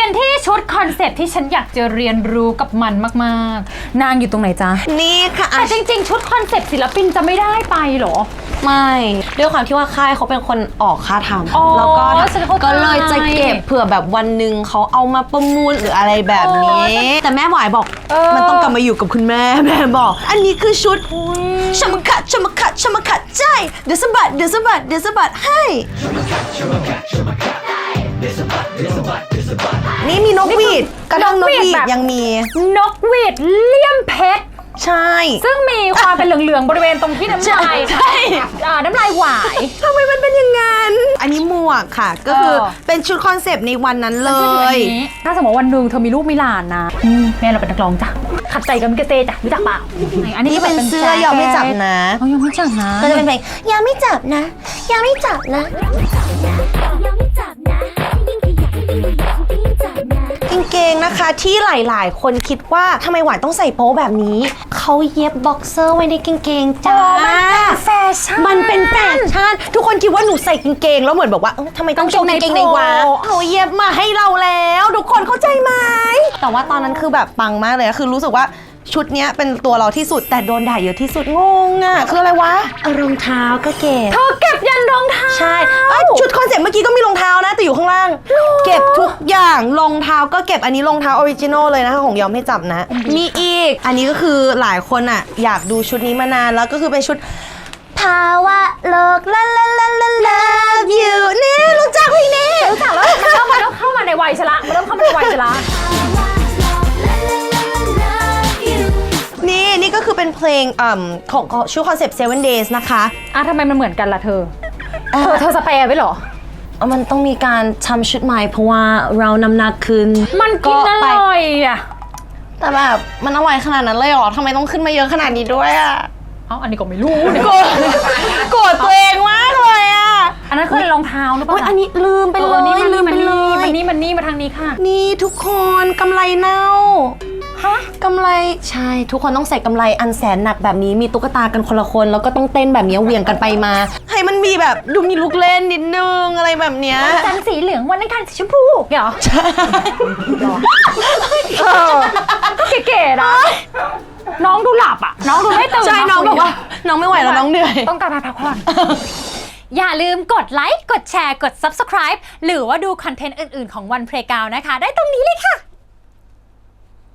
กันที่ชุดคอนเซ็ปต์ที่ฉันอยากจะเรียนรู้กับมันมากๆนางอยู่ตรงไหนจ๊ะ นี่ค่ะแต่จริง ๆ ชุดคอนเซ็ปต์ศิลปินจะไม่ได้ไปเหรอ ไม่ด้วยความที่ว่าค่ายเขาเป็นคนออกค่าทอ๋อำแล้วก็ฉันเข้าใจก็เลยจะเก็บเผื่อแบบวันหนึ่งเขาเอามาประมูลหรืออะไรแบบนี้ แต่แม่หวายบอก เออ มันต้องกลับมาอยู่กับคุณแม่แม่บอก อันนี้คือชุดชมขัดชมขัดชมขัดใจเดี๋ยวสะบัดเดี๋ยวสะบัดเดี๋ยวสะบัดให้ นี่มีนกหวีดกระดองนกหวีดยังมี นกหวีดเลี่ยมเพชร ใช่ ซึ่งมีความเป็นเหลืองๆ บริเวณตรงที่น้ำลายใช่อ่าน้ำลายหวายทำไมมันเป็นอย่างนั้น อันนี้หมวกค่ะ ก็คือเออเป็นชุดคอนเซปต์ในวันนั้นเลช่วยยดูอันนี้ถ้าสมมติวันหนึ่งเธอมีลูกมีหลานนะอืมแม่เราเป็นนักร้องจ้ะขัดใจกับมิกาเต้จ้ะรู้จักเปล่าอันนี้นี่ก็เป็นแบบเสื้อยอมไม่จับนะเขายังไม่จับนะ ก็จะเป็นเพลงอย่าไม่จับนะอย่าไม่จับนะยังไม่จับนะ นะคะที่หลาย ๆ คนคิดว่าทำไมหวานต้องใส่โป๊แบบนี้ เขาเย็บบ็อกเซอร์ไว้ในกางเกงจ้า แฟชั่น มันเป็นแฟชั่นทุกคนคิดว่าหนูใส่กางเกง แล้วเหมือนแบบว่าเอ้ยทำไมต้องโชว์กางเกงในวะกางเกงในโป๊เขาเย็บมาให้เราแล้ว ทุกคนเข้าใจไหมแต่ว่าตอนนั้นคือแบบปังมากเลยอะคือรู้สึกว่าชุดเนี้ยเป็นตัวเราที่สุดแต่โดนด่าเยอะที่สุดงงอะคืออะไรวะเอารองเท้าก็เก็บ เธอเก็บยันรองเท้า ใช่เอ้ยชุดคอนเซ็ปต์เมื่อกี้ก็มีรองเท้านะแต่อยู่ข้างล่าง เก็บทุก อย่างรองเท้าก็เก็บอันนี้รองเท้าออริจินอลเลยนะคะของยอมให้จับนะ มีอีก อันนี้ก็คือหลายคนอะ อยากดูชุดนี้มานานแล้วก็คือเป็นชุดภาวะโลกลาลาลาลา love you นี่รู้จักเพลงนี้ รู้จักแล้วมันเริ่มมันเริ่มเข้ามาในวัยชละมันเริ่มเข้ามาในวัยชละ นี่นี่ก็คือเป็นเพลงอ่ำของของชุดคอนเซ็ปต์ seven days นะคะ อะทำไมมันเหมือนกันล่ะเธอ เธอเธอสเปรย์ไว้เหรอเอา มันต้องมีการทำชุดใหม่เพราะว่าเรานำหนักขึ้นมันกินอไปร่อยอะ แต่แบบมันอร่อยขนาดนั้นเลยเหรอทำไมต้องขึ้นมาเยอะขนาดนี้ด้วยอะเอ้าอันนี้ก็ไม่รู้เนี่ยโกรธโกรธตัวเองมากเลยอะอันนั้นคือรองเท้าหรือเปโอ๊ยล่าอันนี้ลืมไปเอเลอยนี่มันลืนี่มมัไปนเลนี่มันยนี่มันนี่มาทางนี้ค่ะ นี่ทุกคนกำไรเน่าฮะกำไรใช่ทุกคนต้องใส่กำไรอันแสนหนักแบบนี้มีตุ๊กตากันคนละคน แล้วก็ต้องเต้นแบบนี้เหวี่ยงกันไปมาให้ มันมีแบบดูมีลูกเล่นนิดนึงอะไรแบบเนี้ยจันทร์สีเหลืองวันนั้นการสีชมพูเหรอเออก็เก๋ๆนะน้องดูหลับอะ น้องดูไม่ตื่นใช่น้องบอกว่า น้องไม่ไหวแล้วน้องเหนื่อย ต้องการพักผ่อน อย่าลืมกดไลค์ กดแชร์ กด Subscribe หรือว่าดูคอนเทนต์อื่น ๆ ของวันเพล y ก o นะคะ ได้ตรงนี้เลยค่ะ